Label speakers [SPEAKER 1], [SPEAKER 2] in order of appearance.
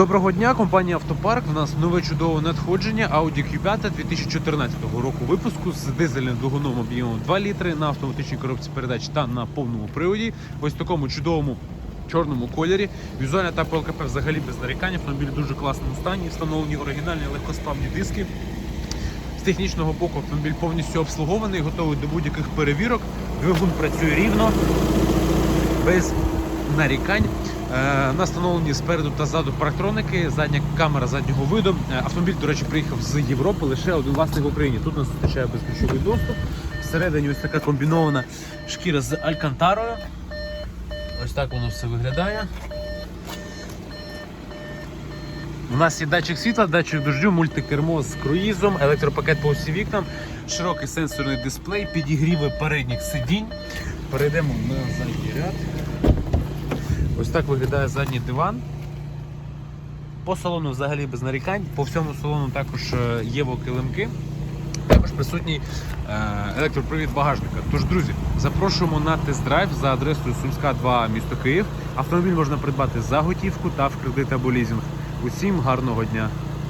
[SPEAKER 1] Доброго дня, компанія Автопарк. У нас нове чудове надходження Audi Q5 2014 року випуску з дизельним двигуном об'ємом 2 літри на автоматичній коробці передач та на повному приводі. Ось в такому чудовому чорному кольорі. Візуальна та ПЛКП взагалі без нарікань. Автомобіль в дуже класному стані. Встановлені оригінальні легкосплавні диски. З технічного боку автомобіль повністю обслугований, готовий до будь-яких перевірок. Двигун працює рівно, без нарікань. Е, на встановлені спереду та ззаду парктроники, задня камера заднього виду. Е, Автомобіль, до речі, приїхав з Європи, лише один власник в Україні. Тут нас зустрічає безключовий доступ. Всередині ось така комбінована шкіра з алькантарою. Ось так воно все виглядає. У нас є датчик світла, датчик дождю, мультикермо з круїзом, електропакет по усі вікнам, широкий сенсорний дисплей, підігріви передніх сидінь. Перейдемо на задній ряд. Ось так виглядає задній диван. По салону взагалі без нарікань. По всьому салону також е, є килимки. Також присутній е, електропривід багажника. Тож, друзі, запрошуємо на тест-драйв за адресою Сумська 2, місто Київ. Автомобіль можна придбати за готівку та в кредит або лізинг. Усім гарного дня!